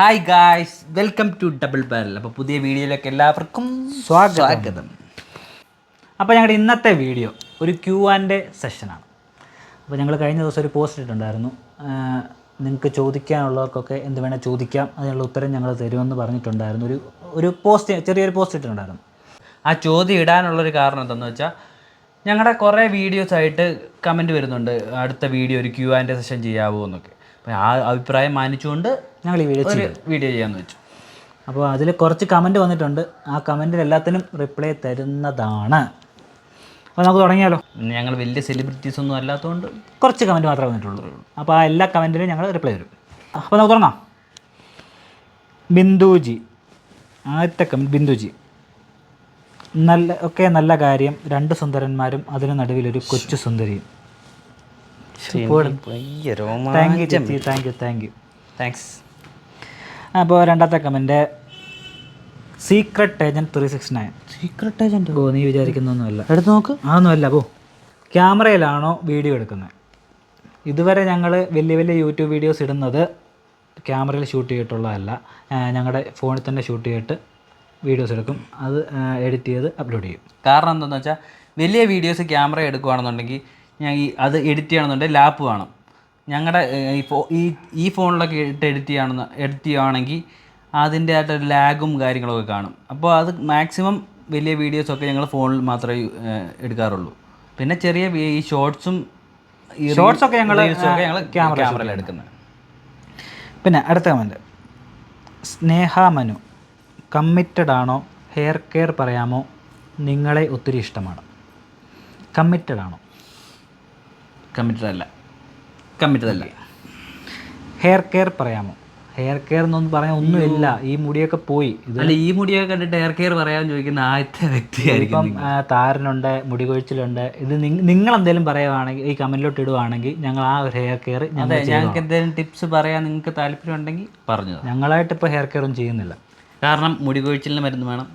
Hi guys welcome to double barrel അപ്പോൾ പുതിയ വീഡിയോയിലേക്ക് എല്ലാവർക്കും സ്വാഗതം. അപ്പോൾ ഞങ്ങളുടെ ഇന്നത്തെ വീഡിയോ ഒരു ക്യു ആൻഡ് സെഷനാണ് അപ്പോൾ ഞങ്ങൾ കഴിഞ്ഞ ദിവസം ഒരു പോസ്റ്റ് ഇട്ടിട്ടുണ്ടായിരുന്നു. നിങ്ങൾക്ക് ചോദിക്കാനുള്ളവർക്കൊക്കെ എന്ത് വേണേൽ ചോദിക്കാം അതിനുള്ള ഉത്തരം ഞങ്ങൾ തരുമെന്ന് പറഞ്ഞിട്ടുണ്ടായിരുന്നു. ഒരു ഒരു പോസ്റ്റ് ചെറിയൊരു പോസ്റ്റ് ഇട്ടിട്ടുണ്ടായിരുന്നു. ആ ചോദ്യം ഇടാനുള്ളൊരു കാരണം എന്താണെന്ന് വെച്ചാൽ ഞങ്ങളുടെ കുറേ വീഡിയോസ് ആയിട്ട് കമന്റ് വരുന്നുണ്ട് അടുത്ത വീഡിയോ ഒരു ക്യു ആൻഡ് സെഷൻ ചെയ്യാവോ എന്നൊക്കെ. അപ്പോൾ ആ അഭിപ്രായം മാനിച്ചുകൊണ്ട് ഞങ്ങൾ ഈ വീഡിയോ ഒരു വീഡിയോ ചെയ്യാമെന്ന് വെച്ചു. അപ്പോൾ അതിൽ കുറച്ച് കമന്റ് വന്നിട്ടുണ്ട്. ആ കമന്റിൽ എല്ലാത്തിനും റിപ്ലൈ തരുന്നതാണ്. അപ്പോൾ നമുക്ക് തുടങ്ങിയാലോ? ഞങ്ങൾ വലിയ സെലിബ്രിറ്റീസ് ഒന്നും അല്ലാത്തതുകൊണ്ട് കുറച്ച് കമന്റ് മാത്രമേ വന്നിട്ടുള്ളൂ. അപ്പോൾ ആ എല്ലാ കമന്റിനും ഞങ്ങൾ റിപ്ലൈ തരും. അപ്പോൾ നമുക്ക് തുടങ്ങാം. ബിന്ദുജി. ആദ്യത്തെ കമന്റ് ബിന്ദുജി. നല്ല ഒക്കെ നല്ല കാര്യം. രണ്ട് സുന്ദരന്മാരും അതിന് നടുവിലൊരു കൊച്ചു സുന്ദരിയും. Thank you thank you thank you thanks അപ്പോൾ രണ്ടാമത്തെ comment secret agent three six nine secret agent oh? നീ വിചാരിക്കുന്നൊന്നുമല്ല. എടുത്ത് നോക്ക്. അതൊന്നുമല്ല പോ. ക്യാമറയിലാണോ വീഡിയോ എടുക്കുന്നത് ഇതുവരെ ഞങ്ങൾ വലിയ വലിയ യൂട്യൂബ് വീഡിയോസ് ഇടുന്നത് ക്യാമറയിൽ ഷൂട്ട് ചെയ്തിട്ടുള്ളതല്ല. ഞങ്ങളുടെ ഫോണിൽ തന്നെ ഷൂട്ട് ചെയ്തിട്ട് വീഡിയോസ് എടുക്കും. അത് എഡിറ്റ് ചെയ്ത് അപ്ലോഡ് ചെയ്യും. കാരണം എന്താണെന്ന് വെച്ചാൽ വലിയ വീഡിയോസ് ക്യാമറ എടുക്കുകയാണെന്നുണ്ടെങ്കിൽ ഞാൻ ഈ അത് എഡിറ്റ് ചെയ്യണമെന്നുണ്ടെങ്കിൽ ലാപ്പ് വേണം. ഞങ്ങളുടെ ഈ ഫോ ഈ ഈ ഫോണിലൊക്കെ ഇട്ട് എഡിറ്റ് ചെയ്യണമെന്ന് എഡിറ്റ് ചെയ്യുകയാണെങ്കിൽ അതിന്റെ ആയിട്ട് ലാഗും കാര്യങ്ങളൊക്കെ കാണും. അപ്പോൾ അത് മാക്സിമം വലിയ വീഡിയോസൊക്കെ ഞങ്ങൾ ഫോണിൽ മാത്രമേ എടുക്കാറുള്ളൂ. പിന്നെ ചെറിയ ഈ ഷോർട്സും Shorts ഒക്കെ ഞങ്ങൾ ഞങ്ങൾ ക്യാമറയിൽ എടുക്കുന്നത് പിന്നെ അടുത്ത കമന്റ് സ്നേഹ മനു കമ്മിറ്റഡ് ആണോ? ഹെയർ കെയർ പറയാമോ? നിങ്ങളെ ഒത്തിരി ഇഷ്ടമാണ്. കമ്മിറ്റഡ് ആണോ? കമ്മിറ്റഡ് അല്ല. കമ്മിറ്റഡ് അല്ല ഹെയർ കെയർ പറയാമോ? ഹെയർ കെയർ എന്നൊന്നും പറയാൻ ഒന്നുമില്ല. ഈ മുടിയൊക്കെ പോയി. അല്ല ഈ മുടിയൊക്കെ കണ്ടിട്ട് ഹെയർ കെയർ പറയാൻ ചോദിക്കുന്ന ആദ്യത്തെ വ്യക്തിയായിരിക്കും ഇപ്പം താരനുണ്ട് മുടി കൊഴിച്ചിലുണ്ട് ഇത് നിങ്ങൾ എന്തെങ്കിലും പറയുവാണെങ്കിൽ ഈ കമന്റിലോട്ട് ഇടുവാണെങ്കിൽ ഞങ്ങൾ ആ ഒരു ഹെയർ കെയർ ഞങ്ങൾക്ക് എന്തെങ്കിലും ടിപ്സ് പറയാൻ നിങ്ങൾക്ക് താല്പര്യം ഉണ്ടെങ്കിൽ പറഞ്ഞു ഞങ്ങളായിട്ട് ഇപ്പോൾ ഹെയർ കെയറും ചെയ്യുന്നില്ല. കാരണം മുടി കൊഴിച്ചിലിന് മരുന്ന് വേണം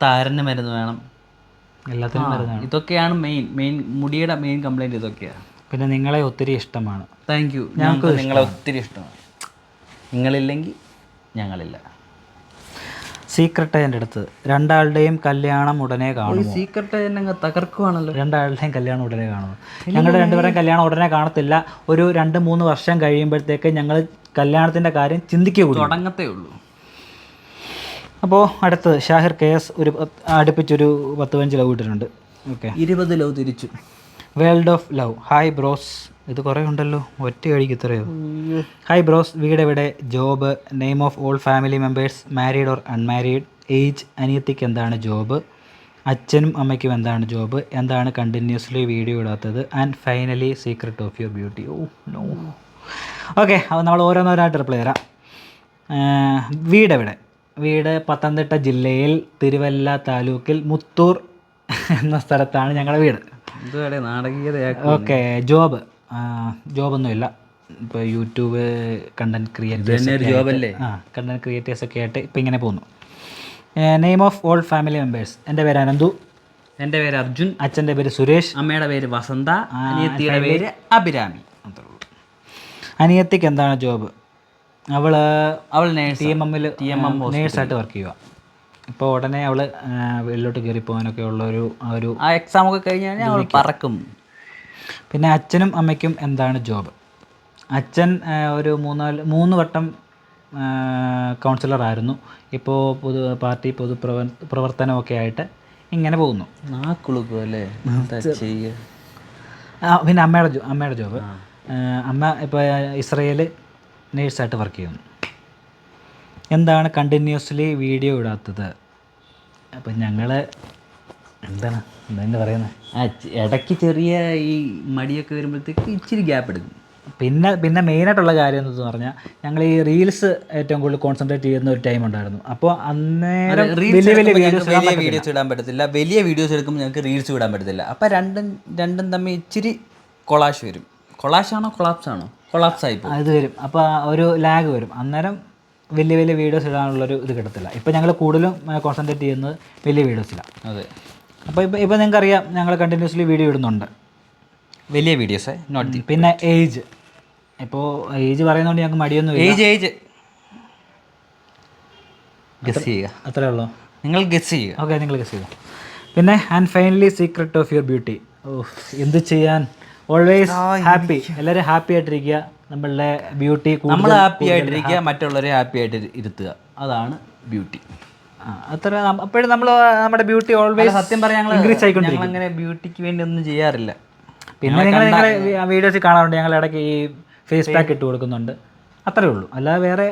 താരന് മരുന്ന് വേണം. എല്ലാത്തിനും മരുന്നാണ് ഇതൊക്കെയാണ് മെയിൻ മെയിൻ മുടിയുടെ മെയിൻ കംപ്ലൈന്റ് ഇതൊക്കെയാണ്. പിന്നെ നിങ്ങളെ ഒത്തിരി ഇഷ്ടമാണ്. താങ്ക് യു ഞങ്ങൾക്ക് നിങ്ങളെ ഒത്തിരി ഇഷ്ടമാണ്. നിങ്ങളില്ലെങ്കിൽ ഞങ്ങളില്ല. സീക്രട്ട് എന്റെ അടുത്ത് രണ്ടാളുടെയും കല്യാണം ഉടനെ കാണും സീക്രട്ട് എന്നെ തകർക്കുവാണല്ലോ. രണ്ടാളുടെയും കല്യാണം ഉടനെ കാണുന്നു ഞങ്ങളുടെ രണ്ടുപേരും കല്യാണം ഉടനെ കാണത്തില്ല. ഒരു രണ്ട് മൂന്ന് വർഷം കഴിയുമ്പോഴത്തേക്ക് ഞങ്ങൾ കല്യാണത്തിന്റെ കാര്യം ചിന്തിക്കുക തുടങ്ങത്തേ ഉള്ളൂ. അപ്പോൾ അടുത്ത് ഷാഹിർ കെ എസ് ഒരു അടുപ്പിച്ചൊരു പത്ത് പതിനഞ്ച് ലവ് ഇട്ടിട്ടുണ്ട്. ഓക്കെ. ഇരുപത് ലവ് തിരിച്ചു. World of love. Hi bros. ഇത് കുറേ ഉണ്ടല്ലോ. ഒറ്റ കഴിക്ക് ഇത്രയോ? Hi bros. വീട് എവിടെ? Job. Name of all family members. Married or unmarried? Age? അനിയത്തിക്ക് എന്താണ് ജോബ്? അച്ഛനും അമ്മയ്ക്കും എന്താണ് ജോബ്? എന്താണ് continuously video ഇടാത്തത്? And finally secret of your beauty. Oh no. Okay അപ്പോൾ നമ്മൾ ഓരോന്നോരായിട്ട് റിപ്ലൈ തരാം. വീടെവിടെ വീട് എവിടെ? വീട് പത്തനംതിട്ട ജില്ലയിൽ തിരുവല്ല താലൂക്കിൽ മുത്തൂർ എന്ന സ്ഥലത്താണ് ഞങ്ങളുടെ വീട്. Okay job. ജോബൊന്നുമില്ല. ഇപ്പൊ യൂട്യൂബ് കണ്ടന്റ് ക്രിയേറ്റേഴ്സ് ആ കണ്ടന്റ് ക്രിയേറ്റേഴ്സ് ഒക്കെ ആയിട്ട് ഇപ്പൊ ഇങ്ങനെ പോകുന്നു. Name of all family members എന്റെ പേര് അനന്തു. എന്റെ പേര് അർജുൻ. അച്ഛന്റെ പേര് സുരേഷ്. അമ്മയുടെ പേര് വസന്ത. അനിയത്തിയുടെ പേര് അഭിരാമി. അനിയത്തിക്ക് എന്താണ് ജോബ്? അവൾ അവൾ ടി നേഴ്സ് എം എമ്മിൽ ടി എം എം നേഴ്സായിട്ട് വർക്ക് ചെയ്യുക ഇപ്പോൾ ഉടനെ അവൾ വെളിലോട്ട് കയറി പോകാനൊക്കെ ഉള്ള ഒരു ആ ഒരു ആ എക്സാം ഒക്കെ കഴിഞ്ഞ് കഴിഞ്ഞാൽ അവൾ പറക്കും. പിന്നെ അച്ഛനും അമ്മയ്ക്കും എന്താണ് ജോബ് അച്ഛൻ ഒരു മൂന്നാൽ മൂന്ന് വട്ടം കൗൺസിലർ ആയിരുന്നു. ഇപ്പോൾ പൊതു പാർട്ടി പൊതുപ്രവ പ്രവർത്തനമൊക്കെ ആയിട്ട് ഇങ്ങനെ പോകുന്നു. നാക്കുളുക്കും അല്ലേ? എന്താ പിന്നെ അമ്മയുടെ ജോ അമ്മയുടെ ജോബ് അമ്മ ഇപ്പോൾ ഇസ്രയേൽ നേഴ്സായിട്ട് വർക്ക് ചെയ്യുന്നു. എന്താണ് കണ്ടിന്യൂസ്ലി വീഡിയോ ഇടാത്തത്? അപ്പം ഞങ്ങൾ എന്താണ്? എന്താ പറയുന്നത് ആ ഇടയ്ക്ക് ചെറിയ ഈ മടിയൊക്കെ വരുമ്പോഴത്തേക്ക് ഇച്ചിരി ഗ്യാപ്പ് എടുക്കും. പിന്നെ പിന്നെ മെയിനായിട്ടുള്ള കാര്യം എന്ന് പറഞ്ഞാൽ ഞങ്ങൾ ഈ റീൽസ് ഏറ്റവും കൂടുതൽ കോൺസെൻട്രേറ്റ് ചെയ്യുന്ന ഒരു ടൈം ഉണ്ടായിരുന്നു. അപ്പോൾ അന്നേരം വലിയ വലിയ വീഡിയോസ് ഇടാൻ പറ്റത്തില്ല. വലിയ വീഡിയോസ് എടുക്കുമ്പോൾ ഞങ്ങൾക്ക് റീൽസ് ഇടാൻ പറ്റത്തില്ല. അപ്പോൾ രണ്ടും രണ്ടും തമ്മിൽ ഇച്ചിരി കൊളാഷ് വരും. കൊളാഷ് ആണോ കൊളാപ്സ് ആണോ? കൊളാപ്സ് ആയിപ്പോ അത് വരും. അപ്പോൾ ഒരു ലാഗ് വരും. അന്നേരം വലിയ വലിയ വീഡിയോസ് ഇടാനുള്ളൊരു ഇത് കിട്ടത്തില്ല. ഇപ്പോൾ ഞങ്ങൾ കൂടുതലും കോൺസെൻട്രേറ്റ് ചെയ്യുന്നത് വലിയ വീഡിയോസിലാണ് അതെ. അപ്പോൾ ഇപ്പോൾ ഇപ്പോൾ നിങ്ങൾക്കറിയാം ഞങ്ങൾ കണ്ടിന്യൂസ്ലി വീഡിയോ ഇടുന്നുണ്ട്. വലിയ വീഡിയോസ് നോട്ട് ദി പിന്നെ ഏജ് ഇപ്പോൾ ഏജ് പറയുന്നതുകൊണ്ട് ഞങ്ങൾക്ക് മടിയൊന്നും ഏജ് ഏജ് ഗസ് ചെയ്യുക. അത്രേ ഉള്ളൂ? നിങ്ങൾ ഗസ് ചെയ്യുക. ഓക്കെ നിങ്ങൾ ഗസ് ചെയ്യുക. പിന്നെ and finally secret of your beauty ഓ എന്ത് ചെയ്യാൻ? ഓൾവേസ് ഹാപ്പി എല്ലാവരും ഹാപ്പി ആയിട്ടിരിക്കുക. നമ്മളുടെ ബ്യൂട്ടി നമ്മൾ ഹാപ്പി ആയിട്ടിരിക്കുക മറ്റുള്ളവരെ ഹാപ്പി ആയിട്ട് ഇരുത്തുക. അതാണ് ബ്യൂട്ടി അത്ര അപ്പോഴും നമ്മൾ നമ്മുടെ ബ്യൂട്ടി ഓൾവേസ് സത്യം പറയാൻ ആയിക്കൊണ്ടിരിക്കും. ഞങ്ങൾ അങ്ങനെ ബ്യൂട്ടിക്ക് വേണ്ടി ഒന്നും ചെയ്യാറില്ല. പിന്നെ നിങ്ങൾ നിങ്ങളെ വീഡിയോസ് കാണാറുണ്ട് ഞങ്ങൾ ഇടയ്ക്ക് ഈ ഫേസ് പാക്ക് ഇട്ട് കൊടുക്കുന്നുണ്ട്. അത്രേ ഉള്ളൂ. അല്ലാതെ വേറെ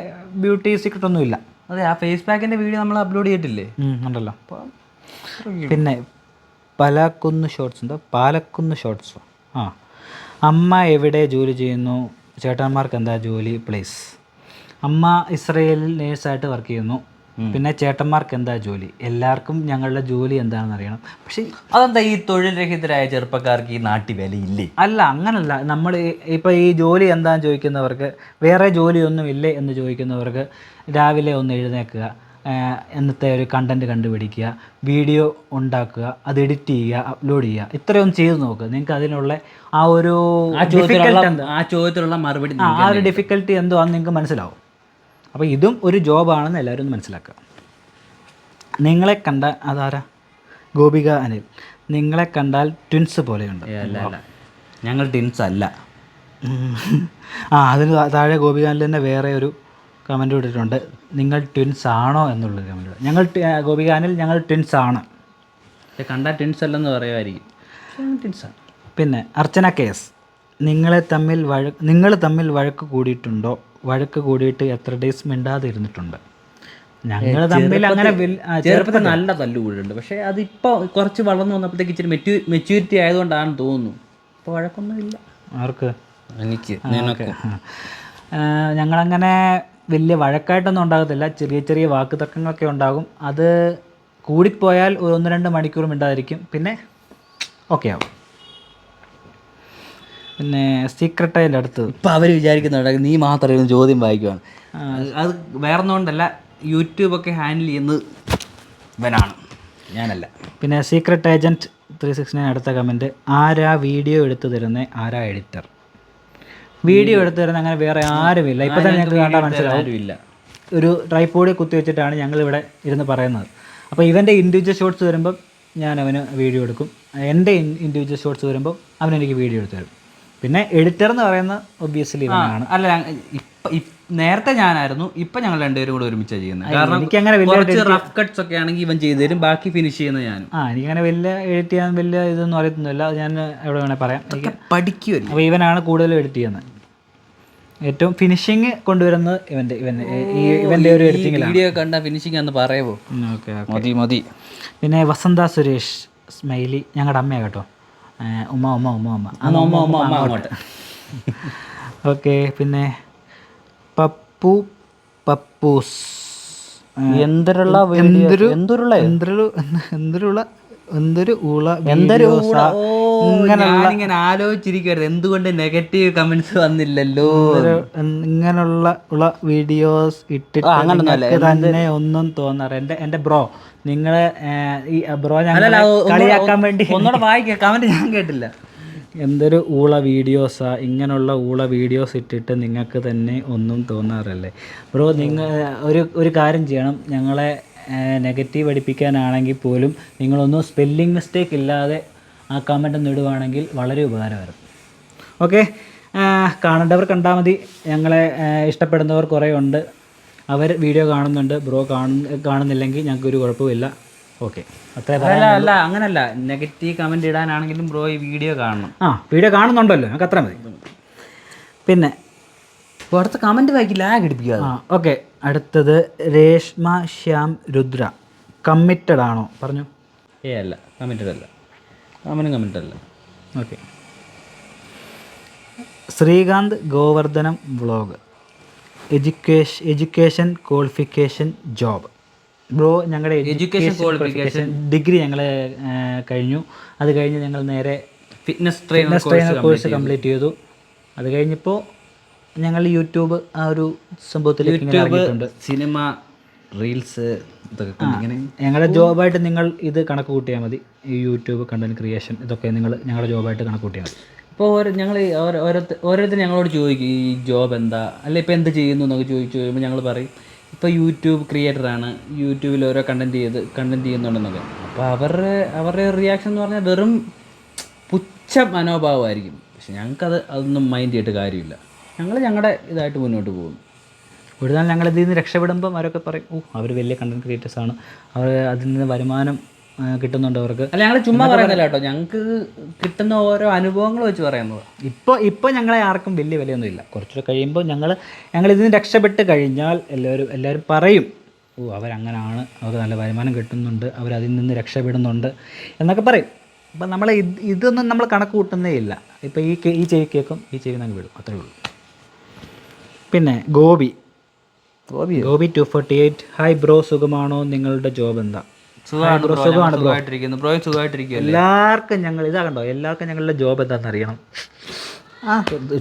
ബ്യൂട്ടി സീക്രട്ട് ഒന്നും ഇല്ല അതെ ആ ഫേസ് പാക്കിന്റെ വീഡിയോ നമ്മൾ അപ്ലോഡ് ചെയ്തിട്ടില്ലേ? ഉണ്ടല്ലോ. പിന്നെ പലാക്കുന്ന് ഷോർട്സ് എന്തോ പാലക്കുന്ന് ഷോർട്സോ ആ. അമ്മ എവിടെ ജോലി ചെയ്യുന്നു? ചേട്ടന്മാർക്ക് എന്താ ജോലി? പ്ലേസ് അമ്മ ഇസ്രയേലിൽ നേഴ്സായിട്ട് വർക്ക് ചെയ്യുന്നു. പിന്നെ ചേട്ടന്മാർക്ക് എന്താ ജോലി? എല്ലാവർക്കും ഞങ്ങളുടെ ജോലി എന്താണെന്ന് അറിയണം. പക്ഷേ അതെന്താ ഈ തൊഴിൽ രഹിതരായ ചെറുപ്പക്കാർക്ക് ഈ നാട്ടിൽ വിലയില്ലേ? അല്ല അങ്ങനല്ല. നമ്മൾ ഇപ്പോൾ ഈ ജോലി എന്താണെന്ന് ചോദിക്കുന്നവർക്ക് വേറെ ജോലിയൊന്നും ഇല്ലേ എന്ന് ചോദിക്കുന്നവർക്ക് രാവിലെ ഒന്ന് എഴുന്നേൽക്കുക. ആഹ് എന്നത്തെ ഒരു കണ്ടന്റ് കണ്ടുപിടിക്കുക വീഡിയോ ഉണ്ടാക്കുക അത് എഡിറ്റ് ചെയ്യുക അപ്ലോഡ് ചെയ്യുക. ഇത്രയൊന്നും ചെയ്ത് നോക്കുക നിങ്ങൾക്ക് അതിനുള്ള ആ ഒരു ആ ചോദ്യത്തിലുള്ള ആ ചോദ്യത്തിലുള്ള മറുപടി ആ ഒരു ഡിഫിക്കൽട്ടി എന്തോ ആണെന്ന് നിങ്ങൾക്ക് മനസ്സിലാവും. അപ്പോൾ ഇതും ഒരു ജോബാണെന്ന് എല്ലാവരും ഒന്ന് മനസ്സിലാക്കുക. നിങ്ങളെ കണ്ട അതാരാ? ഗോപിക അനിൽ. നിങ്ങളെ കണ്ടാൽ ട്വിൻസ് പോലെയുണ്ട്. ഞങ്ങൾ ട്വിൻസ് അല്ല. ആ അതിന് താഴെ താഴെ ഗോപികാനിൽ തന്നെ വേറെ ഒരു കമന്റ് ഇട്ടിട്ടുണ്ട്. നിങ്ങൾ ട്വിൻസ് ആണോ എന്നുള്ളൊരു കമന്റ് ഞങ്ങൾ ഗോപികാനിൽ ഞങ്ങൾ ട്വിൻസ് ആണ്. കണ്ടാൽ ട്വിൻസ് അല്ലെന്ന് പറയുമായിരിക്കും. ആണ്. പിന്നെ അർച്ചന കേസ് നിങ്ങളെ തമ്മിൽ വഴ നിങ്ങൾ തമ്മിൽ വഴക്ക് കൂടിയിട്ടുണ്ടോ? വഴക്ക് കൂടിയിട്ട് എത്ര ഡേയ്സ് മിണ്ടാതെ ഇരുന്നിട്ടുണ്ട് ഞങ്ങൾ തമ്മിൽ അങ്ങനെ ചെറുപ്പത്തിൽ നല്ല തല്ലുകൂടുണ്ട് പക്ഷേ അതിപ്പോൾ കുറച്ച് വളർന്നു വന്നപ്പോഴത്തേക്ക് ഇച്ചിരി മെച്യൂ മെച്യൂരിറ്റി ആയതുകൊണ്ടാണെന്ന് തോന്നുന്നു. ഇപ്പോൾ വഴക്കൊന്നുമില്ല ആർക്ക്? എനിക്ക് ഞങ്ങളങ്ങനെ വലിയ വഴക്കായിട്ടൊന്നും ഉണ്ടാകത്തില്ല. ചെറിയ ചെറിയ വാക്ക് തർക്കങ്ങളൊക്കെ ഉണ്ടാകും. അത് കൂടിപ്പോയാൽ ഒരു ഒന്ന് രണ്ട് മണിക്കൂർ മിണ്ടാതിരിക്കും പിന്നെ ഓക്കെ ആവും. പിന്നെ സീക്രട്ട് അതിന്റെ അടുത്ത് ഇപ്പം അവർ വിചാരിക്കുന്നുണ്ട് നീ മാത്രമേ ചോദ്യം വായിക്കുവാണ്. അത് വേറൊന്നുകൊണ്ടല്ല യൂട്യൂബൊക്കെ ഹാൻഡിൽ ചെയ്യുന്നത് ഇവനാണ്. ഞാനല്ല. പിന്നെ secret agent three six nine അടുത്ത കമന്റ് ആരാ വീഡിയോ എടുത്തു തരുന്നത് ആരാ എഡിറ്റർ വീഡിയോ എടുത്തു തരുന്ന അങ്ങനെ വേറെ ആരുമില്ല. ഇപ്പം തന്നെ ഞങ്ങൾക്ക് കണ്ടാൽ മനസ്സിലാവില്ല ഒരു ട്രൈപ്പോഡിൽ കുത്തി വെച്ചിട്ടാണ് ഞങ്ങൾ ഇവിടെ ഇരുന്ന് പറയുന്നത്. അപ്പോൾ ഇവന്റെ ഇൻഡിവിജ്വൽ ഷോട്ട്സ് വരുമ്പം ഞാൻ അവന് വീഡിയോ എടുക്കും. എന്റെ ഇൻഡിവിജ്വൽ ഷോട്ട്സ് വരുമ്പോൾ അവൻ എനിക്ക് വീഡിയോ എടുത്തു തരും. പിന്നെ എഡിറ്റർ എന്ന് പറയുന്ന ഒബ്വിയസ്ലി ഇവനാണ്. അല്ല നേരത്തെ ഞാനായിരുന്നു. ഇപ്പൊ ഞങ്ങൾ രണ്ടുപേരും കൂടെ ഒരുമിച്ചാണ് ചെയ്യുന്നത്. കാരണം എനിക്കങ്ങനെ വലിയ കുറച്ച് റഫ് കട്ട്സ് ഒക്കെ ആണെങ്കിൽ ഇവൻ ചെയ്തു തരും. ബാക്കി ഫിനിഷ് ചെയ്യുന്ന ഞാനും. ആ എനിക്കങ്ങനെ വലിയ എഡിറ്റ് ചെയ്യാൻ വലിയ ഇതൊന്നും അറിയത്തൊന്നുമില്ല. ഞാൻ എവിടെ വേണേൽ പറയാം. എനിക്ക് പഠിക്കുമല്ലോ അപ്പോൾ ഇവനാണ് കൂടുതലും എഡിറ്റ് ചെയ്യുന്നത്. ഏറ്റവും ഫിനിഷിങ് കൊണ്ടുവരുന്നത് ഇവന്റെ ഇവന്റെ ഈ ഇവന്റെ ഒരു എഡിറ്റിംഗിലാണ് വീഡിയോ കണ്ട ഫിനിഷിംഗ് എന്ന് പറയുമോ ഓക്കെ മതി മതി. പിന്നെ വസന്ത സുരേഷ് സ്മൈലി ഞങ്ങളുടെ അമ്മയാണ് കേട്ടോ. ഉമ്മ ഉമ്മ ഉമ്മ ഉമ്മ. അമ്മ ഉമ്മ ഉമ്മ ഉമ്മ അങ്ങോട്ട്. ഓക്കെ പിന്നെ പപ്പു പപ്പൂസ്. എന്തൊരുള്ള എന്തരുള്ള എന്തൊരു എന്തൊരുള്ള എന്തൊരു എന്തൊരുള്ള എന്തൊരു ഊള എന്തൊരു. ഓ ഞാനിങ്ങനെ ആലോചിച്ചിരിക്കരുത് എന്തുകൊണ്ട് നെഗറ്റീവ് കമന്റ്സ് വന്നില്ലല്ലോ? ഇങ്ങനെയുള്ള ഉള്ള വീഡിയോസ് ഇട്ടിട്ട് തന്നെ ഒന്നും തോന്നാറ് എന്റെ എന്റെ ബ്രോ നിങ്ങളെ ഈ ബ്രോ കളിയാക്കാൻ വേണ്ടി ഒന്നുകൂടെ വായിക്കാം. കമന്റ് ഞാൻ കേട്ടില്ല. എന്തൊരു ഊള വീഡിയോസാ. ഇങ്ങനെയുള്ള ഊള വീഡിയോസ് ഇട്ടിട്ട് നിങ്ങൾക്ക് തന്നെ ഒന്നും തോന്നാറില്ലേ? ബ്രോ നിങ്ങൾ ഒരു ഒരു കാര്യം ചെയ്യണം. ഞങ്ങളെ നെഗറ്റീവ് അടിപ്പിക്കാനാണെങ്കിൽ പോലും നിങ്ങളൊന്നും സ്പെല്ലിംഗ് മിസ്റ്റേക്ക് ഇല്ലാതെ ആ കമന്റ് ഒന്ന് ഇടുവാണെങ്കിൽ വളരെ ഉപകാരമായിരുന്നു ഓക്കെ കാണേണ്ടവർ കണ്ടാൽ മതി. ഞങ്ങളെ ഇഷ്ടപ്പെടുന്നവർ കുറേ ഉണ്ട്. അവർ വീഡിയോ കാണുന്നുണ്ട്. ബ്രോ കാണുന്ന കാണുന്നില്ലെങ്കിൽ ഞങ്ങൾക്കൊരു കുഴപ്പമില്ല. ഓക്കെ അത്ര അല്ല അല്ല അങ്ങനല്ല. നെഗറ്റീവ് കമന്റ് ഇടാനാണെങ്കിലും ബ്രോ ഈ വീഡിയോ കാണണം. ആ വീഡിയോ കാണുന്നുണ്ടല്ലോ. ഞങ്ങൾക്ക് അത്ര മതി. പിന്നെ പുറത്ത് അടുത്ത കമന്റ് വായിക്കി ലാഗ് അടിപ്പിക്കുക ആ ഓക്കെ അടുത്തത് രേഷ്മ ശ്യാം രുദ്ര. കമ്മിറ്റഡ് ആണോ? പറഞ്ഞു. ഏ അല്ല. കമ്മിറ്റഡ് അല്ല. കമന്റ് കമ്മിറ്റഡ് അല്ല. Okay Srikanth Govardhanam vlog education education qualification job. Bro ഞങ്ങളുടെ എഡ്യൂക്കേഷൻ ക്വാളിഫിക്കേഷൻ ഡിഗ്രി ഞങ്ങൾ കഴിഞ്ഞു. അത് കഴിഞ്ഞ് ഞങ്ങൾ നേരെ ഫിറ്റ്നസ് ട്രെയിനർ കോഴ്സ് കംപ്ലീറ്റ് ചെയ്തു. അത് കഴിഞ്ഞപ്പോൾ ഞങ്ങൾ യൂട്യൂബ് ആ ഒരു സംഭവത്തിലേക്ക് ഇങ്ങനെ ഇറങ്ങിയിട്ടുണ്ട്. സിനിമ റീൽസ് ഇതൊക്കെ കൊണ്ട് ഇങ്ങനെ ഞങ്ങളുടെ ജോബായിട്ട് നിങ്ങൾ ഇത് കണക്ക് കൂട്ടിയാൽ മതി. ഈ യൂട്യൂബ് കണ്ടന്റ് ക്രിയേഷൻ ഇതൊക്കെ നിങ്ങൾ ഞങ്ങളുടെ ജോബായിട്ട് കണക്ക് കൂട്ടിയാൽ മതി. ഇപ്പോൾ ഓരോ ഞങ്ങൾ ഓരോരുത്തർ ഓരോരുത്തർ ഞങ്ങളോട് ചോദിക്കും ഈ ജോബ് എന്താ? അല്ല ഇപ്പം എന്ത് ചെയ്യുന്നു? എന്നൊക്കെ ചോദിച്ചു കഴിയുമ്പോൾ ഞങ്ങൾ പറയും ഇപ്പോൾ യൂട്യൂബ് ക്രിയേറ്ററാണ് യൂട്യൂബിൽ ഓരോ കണ്ടന്റ് ചെയ്ത് കണ്ടന്റ് ചെയ്യുന്നുണ്ടെന്നൊക്കെ. അപ്പോൾ അവരുടെ അവരുടെ റിയാക്ഷൻ എന്ന് പറഞ്ഞാൽ വെറും പുച്ഛ മനോഭാവമായിരിക്കും. പക്ഷെ ഞങ്ങൾക്കത് അതൊന്നും മൈൻഡ് ചെയ്തിട്ട് കാര്യമില്ല. ഞങ്ങൾ ഞങ്ങളുടെ ഇതായിട്ട് മുന്നോട്ട് പോകും. ഒരു നാൾ ഞങ്ങൾ ഇതിൽ നിന്ന് രക്ഷപ്പെടുമ്പം അവരൊക്കെ പറയും ഓ അവർ വലിയ കണ്ടന്റ് ക്രിയേറ്റേഴ്സ് ആണ്. അവർ അതിൽ നിന്ന് വരുമാനം കിട്ടുന്നുണ്ട് അവർക്ക്. അല്ല ഞങ്ങൾ ചുമ്മാ പറയുന്നില്ല കേട്ടോ. ഞങ്ങൾക്ക് കിട്ടുന്ന ഓരോ അനുഭവങ്ങൾ വെച്ച് പറയുന്നത് ഇപ്പോൾ ഇപ്പോൾ ഞങ്ങളെ ആർക്കും വലിയ വിലയൊന്നും ഇല്ല. കുറച്ചുകൂടെ കഴിയുമ്പോൾ ഞങ്ങൾ ഞങ്ങൾ ഇതിന് രക്ഷപ്പെട്ട് കഴിഞ്ഞാൽ എല്ലാവരും എല്ലാവരും പറയും ഓ അവരങ്ങനാണ്. അവർക്ക് നല്ല വരുമാനം കിട്ടുന്നുണ്ട്. അവരതിൽ നിന്ന് രക്ഷപ്പെടുന്നുണ്ട്. എന്നൊക്കെ പറയും. അപ്പം നമ്മൾ ഇത് ഇതൊന്നും നമ്മൾ കണക്ക് കൂട്ടുന്നേ ഇല്ല. ഇപ്പോൾ ഈ ഈ ചെവി കേൾക്കും ഈ ചെവി നമുക്ക് വിടും. അത്രേ ഉള്ളൂ. പിന്നെ Gopi. Gopi Gopi two forty eight hi bro സുഖമാണോ? നിങ്ങളുടെ ജോബ് എന്താ? സുഖമാണ് ബ്രോ സുഖമായിട്ടിരിക്കുന്നു. ബ്രോ എല്ലാവർക്കും ഞങ്ങൾ ഇതാ കണ്ടോ? എല്ലാവർക്കും ഞങ്ങളുടെ ജോബ് എന്താണെന്ന് അറിയണം ആ.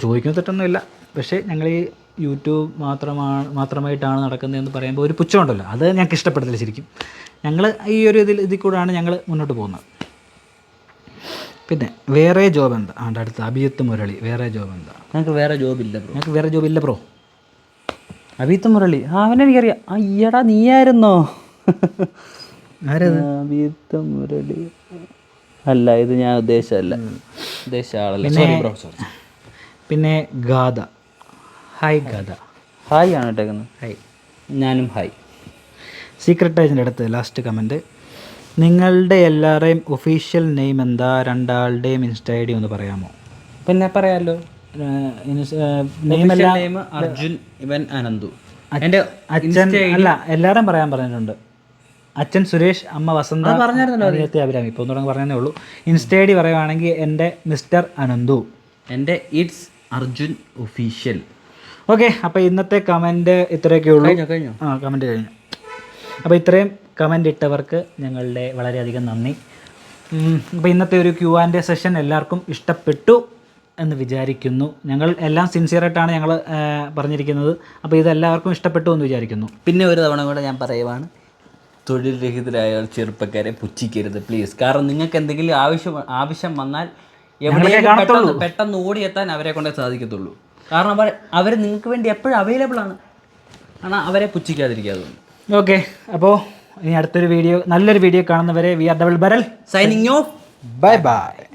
ചോദിക്കുന്ന തെറ്റൊന്നുമില്ല പക്ഷേ ഞങ്ങൾ ഈ യൂട്യൂബ് മാത്രമാണ് മാത്രമായിട്ടാണ് നടക്കുന്നതെന്ന് പറയുമ്പോൾ ഒരു പുച്ഛമുണ്ടല്ലോ അത് ഞങ്ങൾക്ക് ഇഷ്ടപ്പെടുന്നില്ല ശരിക്കും. ഞങ്ങൾ ഈ ഒരു ഇതിൽ ഇതിൽ കൂടെയാണ് ഞങ്ങൾ മുന്നോട്ട് പോകുന്നത്. പിന്നെ വേറെ ജോബ് എന്താ? ആണ്ട് അടുത്ത അഭിയത്ത് മുരളി. വേറെ ജോബ് എന്താ? ഞങ്ങൾക്ക് വേറെ ജോബില്ല ബ്രോ ഞങ്ങൾക്ക് വേറെ ജോബ് ഇല്ല ബ്രോ അഭിത്ത് മുരളി. ആ അവനെനിക്കറിയാം അയ്യടാ നീയായിരുന്നോ? അബീത്ത് മുരളി. അല്ല ഇത് ഞാൻ ഉദ്ദേശമല്ല ഉദ്ദേശിച്ച ആളല്ല. സോറി ബ്രോ സോറി പിന്നെ ഗാഥ. ഹായ് ഗാഥ. ഹായ് ആണ് ഇട്ടേക്കുന്നത്. ഹായ് ഞാനും ഹായ് സീക്രട്ട് ഏജന്റെ അടുത്ത് ലാസ്റ്റ് കമന്റ് നിങ്ങളുടെ എല്ലാവരുടെയും ഒഫീഷ്യൽ നെയിം എന്താ? രണ്ടാളുടെയും ഇൻസ്റ്റ ഐ ഡി ഒന്ന് പറയാമോ? പിന്നെ പറയാലോ. നെയിമല്ല നെയിം അർജുൻ ഇവൻ അനന്തു. എന്റെ അച്ഛൻ അല്ല എല്ലാവരും പറയാൻ പറഞ്ഞിട്ടുണ്ട്. അച്ഛൻ സുരേഷ് അമ്മ വസന്ത അനിയത്തി അഭിരാമി. ഇപ്പോൾ തുടങ്ങി പറഞ്ഞതേ ഉള്ളൂ. ഇൻസ്റ്റേഡി പറയുവാണെങ്കിൽ എന്റെ മിസ്റ്റർ അനന്തു. എന്റെ ഇറ്റ്സ് അർജുൻ ഒഫീഷ്യൽ. ഓക്കെ അപ്പോൾ ഇന്നത്തെ കമന്റ് ഇത്രയൊക്കെ ഉള്ളൂ. കഴിഞ്ഞോ ആ കമന്റ് കഴിഞ്ഞു. അപ്പോൾ ഇത്രയും കമന്റ് ഇട്ടവർക്ക് ഞങ്ങളുടെ വളരെയധികം നന്ദി. അപ്പോൾ ഇന്നത്തെ ഒരു ക്യൂ ആൻഡ് സെഷൻ എല്ലാവർക്കും ഇഷ്ടപ്പെട്ടു. എന്ന് വിചാരിക്കുന്നു. ഞങ്ങൾ എല്ലാം സിൻസിയറായിട്ടാണ് ഞങ്ങൾ പറഞ്ഞിരിക്കുന്നത്. അപ്പോൾ ഇത് എല്ലാവർക്കും ഇഷ്ടപ്പെട്ടു എന്ന് വിചാരിക്കുന്നു. പിന്നെ ഒരു തവണ കൂടെ ഞാൻ പറയുവാണ് തൊഴിൽ രഹിതരായ ചെറുപ്പക്കാരെ പുച്ഛിക്കരുത് പ്ലീസ് കാരണം നിങ്ങൾക്ക് എന്തെങ്കിലും ആവശ്യം ആവശ്യം വന്നാൽ എവിടെയെങ്കിലും പെട്ടെന്ന് പെട്ടെന്ന് ഓടിയെത്താൻ അവരെ കൊണ്ടേ സാധിക്കത്തുള്ളൂ. കാരണം അവർ അവർ നിങ്ങൾക്ക് വേണ്ടി എപ്പോഴും അവൈലബിൾ ആണ്. കാരണം അവരെ പുച്ഛിക്കാതിരിക്കാതെ ഓക്കെ. അപ്പോൾ ഇനി അടുത്തൊരു വീഡിയോ നല്ലൊരു വീഡിയോ കാണുന്നവരെ we are double barrel. Signing off bye bye